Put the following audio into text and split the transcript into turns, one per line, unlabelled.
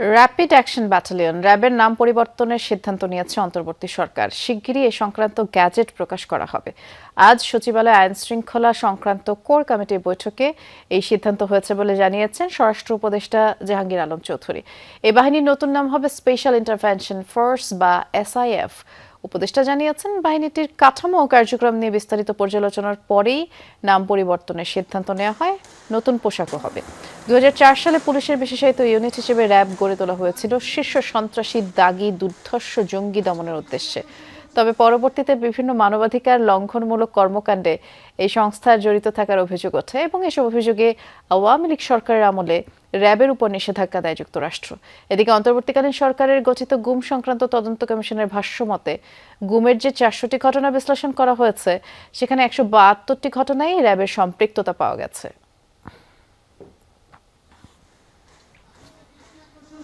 Rapid action battalion র্যাবের নাম পরিবর্তনের সিদ্ধান্ত নিয়েছে অন্তর্বর্তী সরকার। শিগগিরই এ সংক্রান্ত গ্যাজেট প্রকাশ করা হবে। আজ সচিবালয়ে আইন শৃঙ্খলা সংক্রান্ত কোর কমিটির বৈঠকে এই সিদ্ধান্ত হয়েছে বলে জানিয়েছেন স্বরাষ্ট্র উপদেষ্টা জাহাঙ্গীর আলম চৌধুরী। এ বাহিনীর নতুন নাম হবে স্পেশাল ইন্টারভেনশন ফোর্স বা এসআইএফ উপদেষ্টা জানিয়েছেন, বাহিনীটির কাঠামো ও কার্যক্রম নিয়ে বিস্তারিত পর্যালোচনার পরেই নাম পরিবর্তনের সিদ্ধান্ত নেওয়া হয়। নতুন পোশাকও হবে। দুই হাজার চার সালে পুলিশের বিশেষায়িত ইউনিট হিসেবে র্যাব গড়ে তোলা হয়েছিল শীর্ষ সন্ত্রাসী দাগি দুর্ধর্ষ জঙ্গি দমনের উদ্দেশ্যে। তবে পরবর্তীতে বিভিন্ন মানবাধিকার লঙ্ঘনমূলক কর্মকাণ্ডে এই সংস্থার জড়িত থাকার অভিযোগ ওঠে এবং এসব অভিযোগে আওয়ামী লীগ সরকারের আমলে র্যাবের উপর নিষেধাজ্ঞা দেয় যুক্তরাষ্ট্র। এদিকে অন্তর্বর্তীকালীন সরকারের গঠিত গুম সংক্রান্ত তদন্ত কমিশনের ভাষ্য মতে, গুমের যে চারশোটি ঘটনা বিশ্লেষণ করা হয়েছে, সেখানে একশো বাহাত্তরটি ঘটনায় র্যাবের সম্পৃক্ততা পাওয়া গেছে।